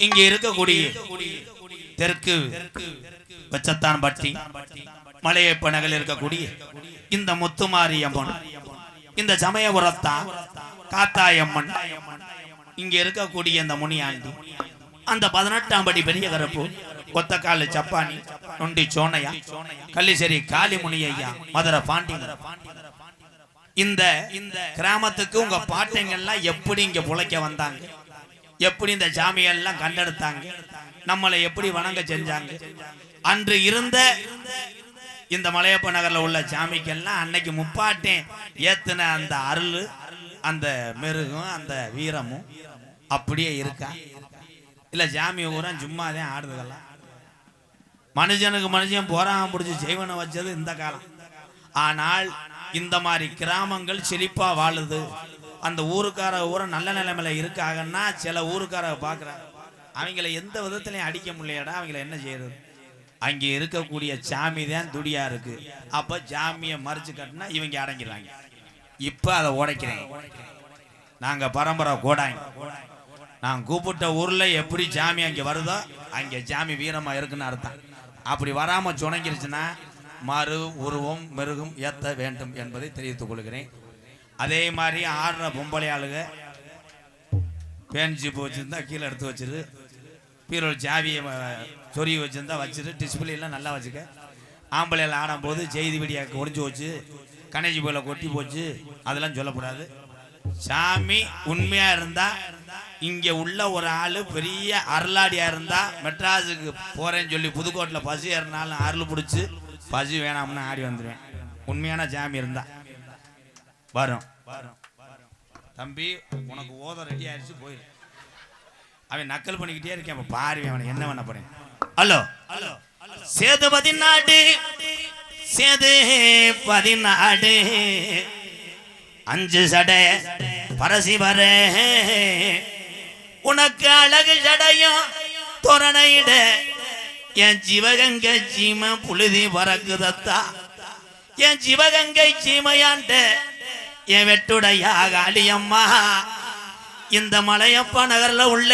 இங்க இருக்கக்கூடிய தெற்கு வச்சத்தான் பட்டி மலையப்ப நகரில் இருக்கக்கூடிய இந்த முத்துமாரியம்மன் இந்த சமயபுரத்தான் காத்தாயம்மன் இங்க இருக்கக்கூடிய இந்த முனியாண்டி அந்த பதினெட்டாம் படி பெரிய கருப்பு கொத்தக்கால சப்பானி நொண்டி சோனையா கள்ளிசேரி காளிமுனி ஐயா மதுரை பாண்டி இந்த இந்த கிராமத்துக்கு உங்க பாட்டைங்கள்லாம் எப்படி இங்க புழைக்க வந்தாங்க? எப்படி இந்த சாமியெல்லாம் கண்டெடுத்தாங்க? நம்மளை எப்படி வணங்க செஞ்சாங்க? அன்று இருந்த இந்த மலையப்ப நகர்ல உள்ள சாமிக்கெல்லாம் அன்னைக்கு முப்பாட்டேன் ஏத்தின அந்த அருள் அந்த மெருகும் அந்த வீரமும் அப்படியே இருக்கா? இல்ல சாமி ஊரா சும்மா தான் ஆடுதுகள்லாம் மனுஷனுக்கு மனுஷன் போராம பிடிச்சி செய்வனை வச்சது இந்த காலம். ஆனால் இந்த மாதிரி கிராமங்கள் செழிப்பா வாழுது. அந்த ஊருக்கார ஊரை நல்ல நிலைமையில இருக்காங்கன்னா சில ஊருக்கார பார்க்குறாங்க அவங்கள எந்த விதத்துலையும் அடிக்க முடியலடா அவங்கள என்ன செய்யறது? அங்கே இருக்கக்கூடிய சாமி தான் துடியா இருக்கு. அப்ப சாமியை மறைச்சு கட்டினா இவங்க அடங்கிடுவாங்க இப்ப அதை உடைக்கிறேன். நாங்க பரம்பரை கோடாங்க நான் கூப்பிட்ட ஊர்ல எப்படி சாமி அங்க வருதோ அங்க சாமி வீரமா இருக்குன்னு அர்த்தம். அப்படி வராம சுணங்கிருச்சுன்னா மறு உருவம் மெருகும் ஏத்த வேண்டும் என்பதை தெரிவித்துக் கொள்கிறேன். அதே மாதிரி ஆடுற பொம்பளை ஆளுங்க பேஞ்சு போச்சுருந்தா கீழே எடுத்து வச்சிரு. பீரோல் சாவியை சொறி வச்சுருந்தா வச்சிரு. டிஸ்பிளேலாம் நல்லா வச்சுக்க. ஆம்பளையில் ஆடும்போது செய்தி விடியா ஒடிஞ்சு போச்சு. கணேஜி போல கொட்டி போச்சு. அதெல்லாம் சொல்லக்கூடாது சாமி உண்மையாக இருந்தால் இங்கே உள்ள ஒரு ஆள் பெரிய அருளாடியாக இருந்தால் மெட்ராஸுக்கு போகிறேன்னு சொல்லி புதுக்கோட்டையில் பசு ஏறினாலும் அருள் பிடிச்சி பசு வேணாம்னு ஆடி வந்துடுவேன் உண்மையான சாமி இருந்தால் வரும். தம்பி உனக்கு ஓத ரெடி ஆயிடுச்சு போயிரு. அவன் நக்கல் பண்ணிக்கிட்டே இருக்கேன். அப்ப பாரு அவனை என்ன பண்ண போறேன். ஹலோ ஹலோ சேது பதினாடு சேது பதினாடு அஞ்சு சடை பரசிவர உனக்கு அழகு சடையும் தோரணையிட என் சிவகங்கை சீமை புழுதி பறக்குதத்தா. என் சிவகங்கை சீமையாண்ட என் வெட்டுடையா காளியம்மா இந்த மலையப்பா நகர்ல உள்ள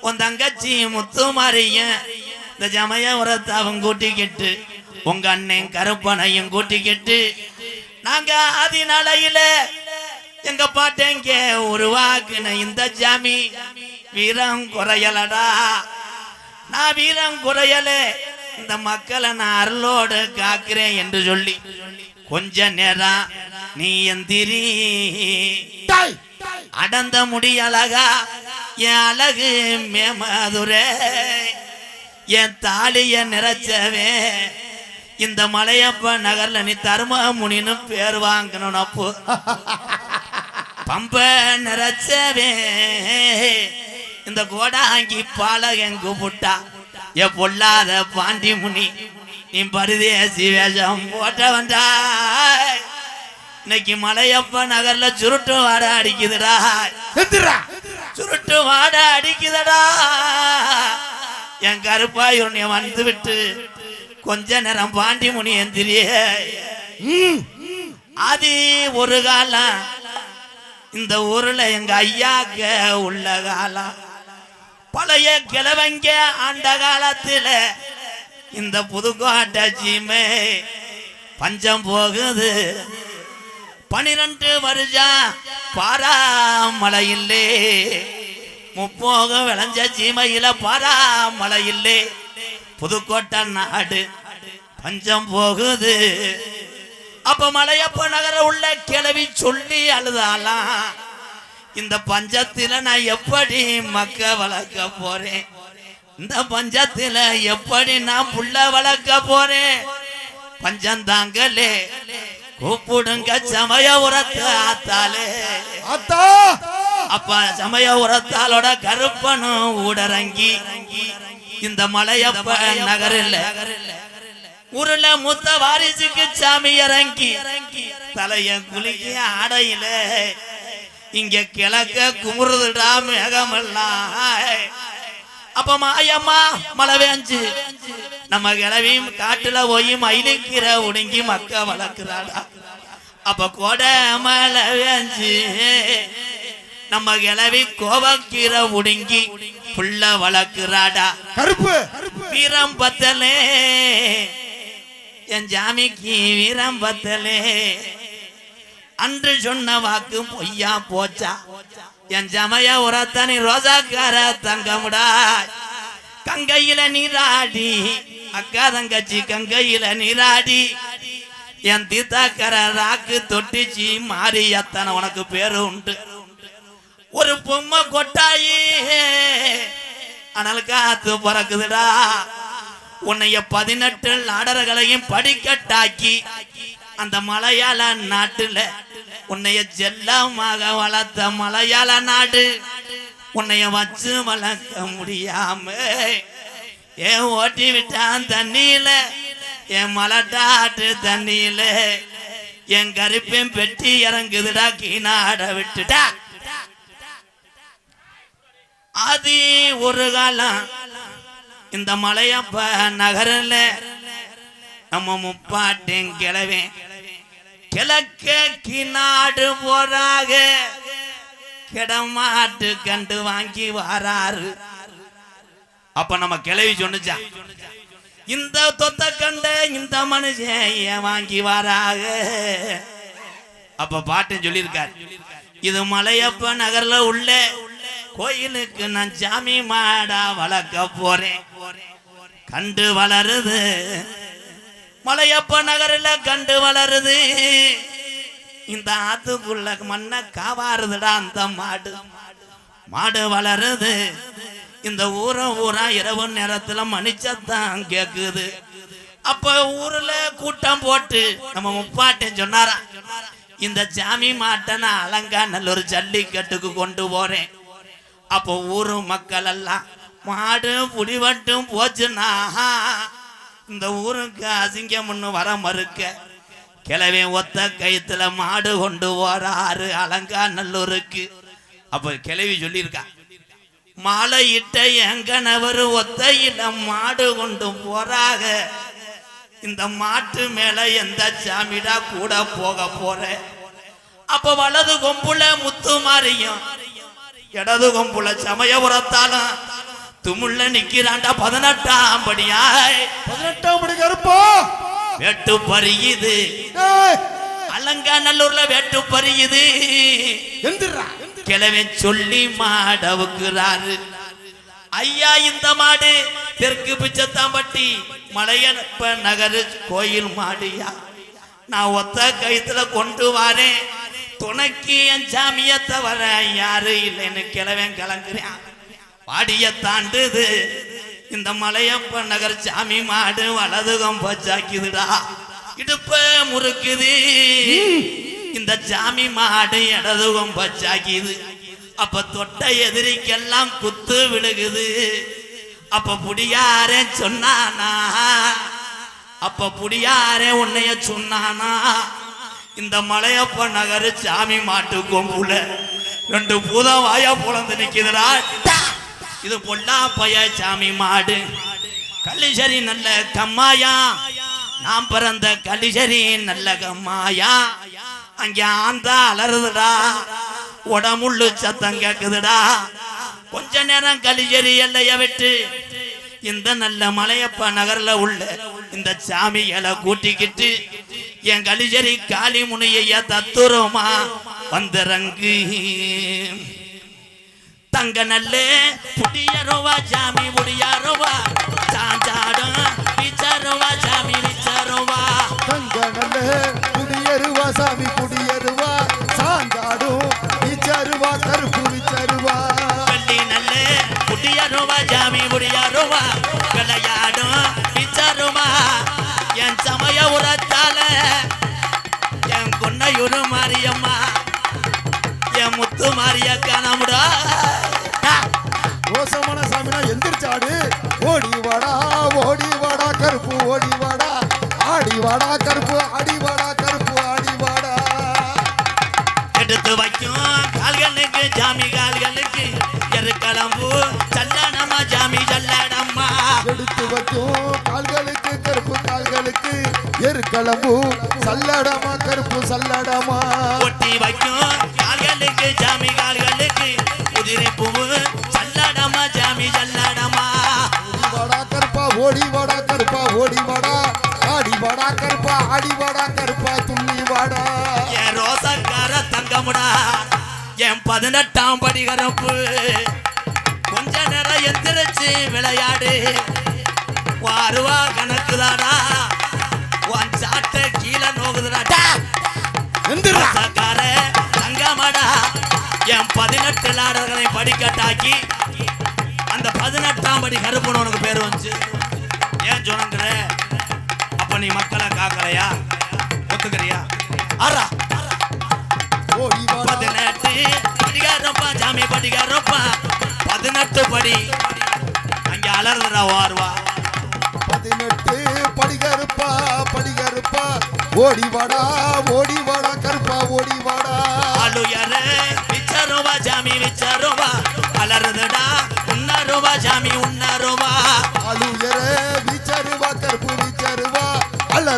உன் தங்கச்சி முத்துமாரிய இந்த ஜமயபுரத்தை அவன் கூட்டிக்கிட்டு உங்க அண்ணன் கருப்பனையும் கூட்டிக்கிட்டு நாங்க ஆதி நாளையில எங்க பாட்டேங்க உருவாக்குன இந்த ஜாமி. வீரம் குறையலடா. நான் வீரம் குறையல. இந்த மக்களை நான் அருளோடு காக்கிறேன் என்று சொல்லி கொஞ்ச நேரம் நீ எந்திரி அடந்த முடி அழகா என் அழகு மேமதுரை. என் தாலிய நிறைச்சவே இந்த மலையப்ப நகர்ல நீ தர்ம முனின்னு பேர் வாங்கணும் அப்போ. பம்ப நிறைச்சவே இந்த கோடாங்கி பாலகன் கூப்பிட்டா எ பொல்லாத பாண்டி முனி நீ பரிதேசி வேஷம் போட்டவன்டா. இன்னைக்கு மலையப்ப நகர்ல சுருட்டு வாட அடிக்குதுடா. சுருட்டு வாட அடிக்குதடா. என் கருப்பாய் உன்னை வந்து விட்டு கொஞ்ச நேரம் பாண்டி முனி எந்திரியே. அது ஒரு காலம். இந்த ஊர்ல எங்க ஐயாக்க உள்ள காலம். பழைய கிழவங்க ஆண்ட காலத்துல இந்த புதுக்கோட்டை சீமை பஞ்சம் போகுது. பனிரெண்டு வருஷம் பாராமலையில்லே முப்போக விளைஞ்ச சீமையில பாராமலையில்லே புதுக்கோட்டை நாடு பஞ்சம் போகுது. அப்ப மலையப்ப நகர உள்ள கிளவி சொல்லி அழுதாலாம் இந்த பஞ்சத்தில் நான் எப்படி மக்க வளர்க்க போறேன்? இந்த பஞ்சத்தில் எப்படி நான் புள்ள வளர்க்க போறேன்? பஞ்சம் தாங்கலே கூப்பிடுங்க சமய உரத்து ஆத்தாலே அப்ப சமய உரத்தாலோட கருப்பனும் ஊடரங்கி. இந்த மலையப்ப நகரில் ஊருல மூத்த வாரிசுக்கு சாமி இறங்கி. தலைய குலுக்கி ஆடையில. இங்க கிழக்க குமுறுதுடா மேகமெல்லாம். அப்ப மாயம்மா மழை வேஞ்சு நம்ம கிளவியும் காட்டுல போய் மயிலுக்கிற உடுங்கி மக்க வளர்க்கிறாடா. அப்ப கொடை மழை வேஞ்சு நம்ம கிளவி கோவக்கீரை உடுங்கி புள்ள வளர்க்குறாடா. கருப்பு. வீரம் பத்தலே. என் ஜாமிக்கு வீரம் பத்தலே. அன்று சொன்ன வாக்கு பொய்யா போச்சா? என் ஜமையா உரத்தனி ரோஜாக்கார தங்கமுடா. கங்கையில நீராடி அக்கா தங்கச்சி கங்கையில நீராடி. என் தீத்தாக்கர ராக்கு தொட்டிச்சி மாறி அத்தனை உனக்கு பேரு உண்டு. ஒரு பொம்மை கொட்டாயி அனல் காத்து பறக்குதுடா. உன்னைய பதினெட்டு நாடர்களையும் படிக்கட்டாக்கி அந்த மலையாள நாட்டுல உன்னைய செல்லமாக வளர்த்த மலையாள நாடு உன்னைய வச்சு வளர்க்க முடியாம ஏன் ஓட்டி விட்டான் தண்ணியில என் மலட்டாட்டு தண்ணியில என் கருப்பையும் பெட்டி இறங்குதுடா கீனாட விட்டுடா அது ஒரு காலம் இந்த மலையப்ப நகரில் நம்ம முப்பாட்டின் கிளவேன் கிழக்க கிநாடு போறாக. கிடமாட்டு கண்டு வாங்கி வாராரு அப்ப நம்ம கிளவி சொன்னுச்சா? இந்த தொத்த கண்ட இந்த மனுஷன் ஏன் வாங்கி வாராக. அப்ப பாட்டன் சொல்லியிருக்காரு இது மலையப்ப நகர்ல உள்ள கோயிலுக்கு நான் சாமி மாடா வளர்க்க போறேன். கண்டு வளருது. மலையப்ப நகரில் கண்டு வளருது. இந்த ஆத்துக்குள்ள மண்ணை காவாருதுடா அந்த மாடு. மாடு வளருது. இந்த ஊரை ஊரா இரவு நேரத்துல மணிச்சத்தான் கேக்குது. அப்ப ஊர்ல கூட்டம் போட்டு நம்ம முப்பாட்டன் சொன்னாரா இந்த சாமி மாட்டை நான் அலங்கா நல்ல ஒரு ஜல்லிக்கட்டுக்கு கொண்டு போறேன். அப்போ ஊரு மக்கள் எல்லாம் மாடு புடிவட்டும் போச்சுன்னா இந்த ஊருக்கு அசிங்கம்னு வர மறுக்க. கிளவே ஒத்த கயிற்றுல மாடு கொண்டு போறாரு அலங்கா நல்லூருக்கு. அப்ப கிளவி சொல்லியிருக்கா மாலை இட்ட எங்கனவர் ஒத்தையில மாடு கொண்டு போறாக இந்த மாட்டு மேல எந்த சாமிடா கூட போக போற? அப்ப வலது கொம்புல முத்து மாறியும் இடது கொம்புல சமயபுரத்தாலும் துமுள்ள நிக்கிறாண்டா பதினெட்டாம் படியாய். பதினெட்டாம் படி கருப்பா. வெட்டு பறியுது அலங்காநல்லூர்ல வெட்டு பறியுது கிழமை சொல்லி மாடவுக்குறாரு ஐயா இந்த மாடு தெற்கு பிச்சத்தாம்பட்டி மலையப்ப நகரு கோயில் மாடியா. நான் ஒத்த கயித்துல கொண்டு வரேன். துணைக்கு என் சாமிய தவிர யாரு இல்லைன்னு கிழவன் கலங்குறேன். பாடிய தாண்டுது. இந்த மலையப்ப நகர் சாமி மாடு வலதுகம் பச்சாக்குதுடா. இடுப்ப முறுக்குது. இந்த சாமி மாடு இடதுகம் பச்சாக்கிது. அப்ப தொட்ட எதிரிக்கெல்லாம் குத்து விழுகுது. அப்ப புடியாரே சொன்னானா? அப்ப புடியாரே உன்னைய சொன்னானா? இந்த மலையப்ப நகர் சாமி மாட்டு கொம்புல ரெண்டு பூதம் வாயா புலந்து நிக்குதுடா! இது பொல்லா பய சாமி மாடு. கள்ளிசரி நல்ல கம்மாயா நாம் பிறந்த கள்ளிசரி நல்ல கம்மாயா. அங்க ஆந்தா அலறுதுடா. உடமுள்ளு சத்தம் கேக்குதுடா. கொஞ்ச நேரம் கலிஜரி எல்லைய விட்டு இந்த நல்ல மலையப்ப நகர்ல உள்ள இந்த சாமிகளை கூட்டிக்கிட்டு என் கலிஜரி காளி முனிய தத்துரமா வந்திறங்கு. தங்க நல்லே புடியருவா சாமி முடியாருவா சாஞ்சாடும் விச்சாருவா சாமி விச்சாருவா தங்க நல்ல குடியருவா சாமி குடியருவா சாந்தாடும் விச்சருவா கருப்பு விச்சருவா வெள்ளி நல்லே புடியருவா சாமி முடியாருவா விளையாடும் விச்சாருவா என் சமய உரத்தால என் கொன்னையுரு மாரியம்மா. என் முத்து வடா கருப்பு அடி வடா கருப்பு அடி வடா. எடுத்து வைக்கும் கால்களுக்கு ஜாமி கால்களுக்கு. எருக்களம்பு சல்லடம்மா ஜாமி சல்லடம்மா எடுத்து வைக்கும் கால்களுக்கு கருப்பு கால்களுக்கு. எருக்களம்பு சல்லடமா கருப்பு சல்லடமா ஒட்டி வைக்கும் கால்களுக்கு ஜாமி கால்களுக்கு. குதிரை பூவு சல்லடமா ஜாமி சல்லடமா வடா கருப்பா ஓடி வடா என் ரோசக்கார தங்கமுடா என் பதினெட்டாம் படி கரப்பு கொஞ்ச நேரம் எந்திரிச்சு விளையாடு. வாருவா கணக்குதாடா. உன் சாட்டை கீழே நோகுதுடா எந்திரா. ரோசக்கார தங்கமடா என் பதினெட்டு லாடர்களை படிக்கட்டாக்கி அந்த பதினெட்டாம் படி கருப்புன்னு உனக்கு பேர் வந்துச்சு. ஏன் சொன்னங்கிற நீ மக்களை காக்கலையா? ஒத்துக்கிறியா? ஆறா. பதினெட்டு படிக்காரப்பா ஜாமி படிக்காரப்பா பதினெட்டு படி. அங்க அலறுதுடா வாருவா பதினெட்டு படிகருப்பா படிகருப்பா ஓடி வாடா ஓடி வாடா கருப்பா ஓடி வாடா. அலுயர விச்சருவா ஜாமி விச்சருவா அலறுதுடா உன்னருவா ஜாமி உன்னருவா அழுயர விச்சருவா கருப்பு விச்சருவா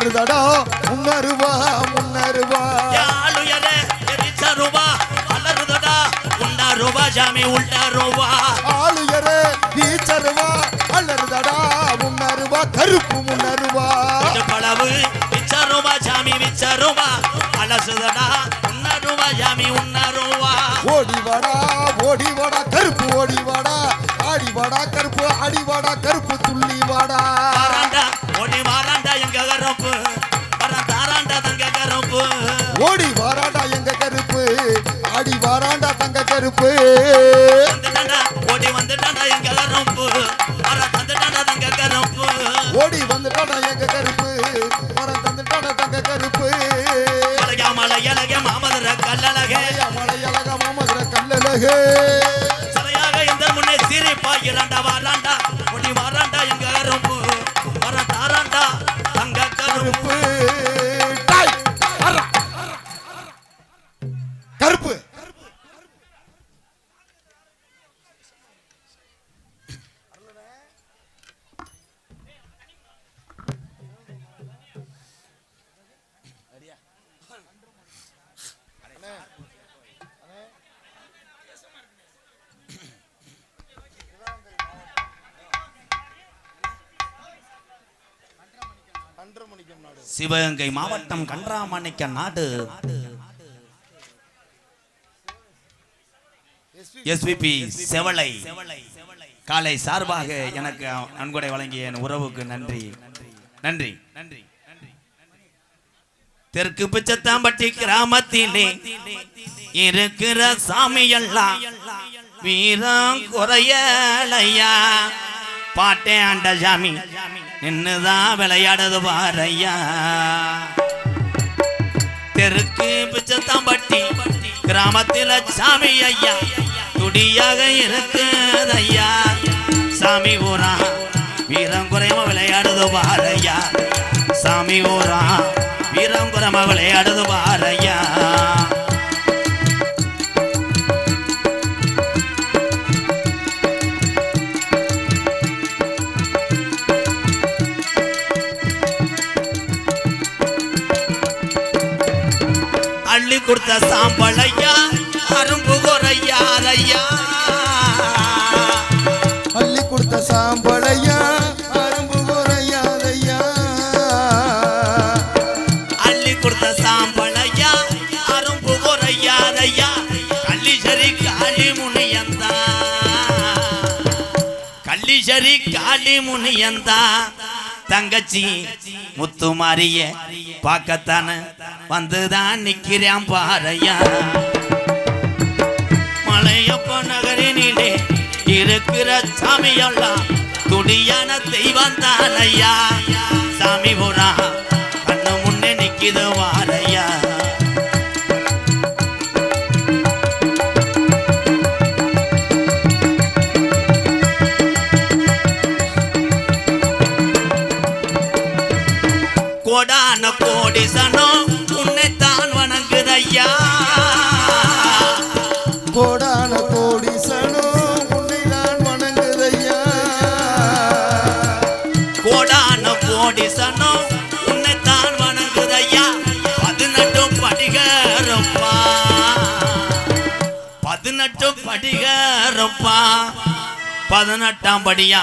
அலறுதடா முன்னருவா முன்னருவா அலுயர விச்சருவா அலறுதுடா உன்னருவா ஜாமி உன்னருவா ஆளுயர வீச்சருவா அலறுதடா முன்னருவா கருப்பு முன்னருவா பளவு விச்சருவா ஜாமி விச்சருவா அலசுதடா உன்னருவா ஜாமி உன்னருவா ஓடி வாடா ஓடி வாடா கருப்பு ஓடி வாடா ஆடி வாடா கருப்பு ஆடி வாடா கருப்பு துள்ளி கருப்பு. சிவகங்கை மாவட்டம் கன்றாமணிக்க நாடு. எஸ்பிபி செவலை. காலை சார்பாக எனக்கு நன்கொடை வழங்கிய என் உறவுக்கு நன்றி. நன்றி. நன்றி தெற்கு பிச்சத்தாம்பட்டி கிராமத்திலே இருக்கிற சாமியெல்லாம் வீரம் குறையலையா பாட்டே ஆண்ட சாமி. நின்னுதான் விளையாடுது பாரையா தெருக்கு பிச்சத்தான் பட்டி கிராமத்தில சாமி ஐயா. துடியாக இருக்குது ஐயா சாமி ஊரா வீரம் குறையமா விளையாடுது பாரையா சாமி ஊரா வீரம் குறையமா விளையாடுது பாரையா கொடுத்த சாம்பளையா அரும்பு குறையாதையா அள்ளி கொடுத்த சாம்பளையா அரும்பு குறையாதையா அள்ளி கொடுத்த சாம்பளையா அரும்பு குறையாதையா கள்ளிசரி காளி முனியந்தா. கள்ளிசரி காளி முனியந்தா. தங்கச்சி முத்து மாறிய பார்க்கத்தான வந்துதான் நிக்கிறேன் பாறையா. மலையப்ப நகரினிலே இருக்கிற சாமியெல்லாம் துடியான தெய்வம் தானையா. சாமி போனா கண்ணு முன்னே நிக்கிது வாரையா. கோடான கோடி சனம் உன்னைத்தான் வணங்குதையா. கோடான கோடி சனோ உன்னை நான் வணங்குதையா. கோடான கோடி சனம் உன்னைத்தான் வணங்குதையா. பதினெட்டு படிகரப்பா பதினெட்டு படிகரப்பா பதினெட்டாம் படியா?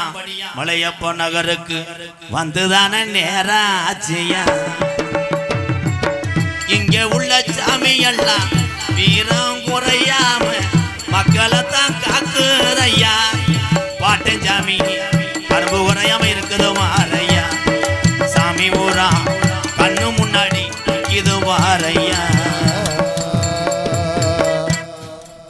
மலையப்ப நகருக்கு. வந்துதான நேரம் ஆச்சியா இங்க உள்ள சாமி எல்லாம் வீரம் குறையாம மக்களை தான் காக்குறையா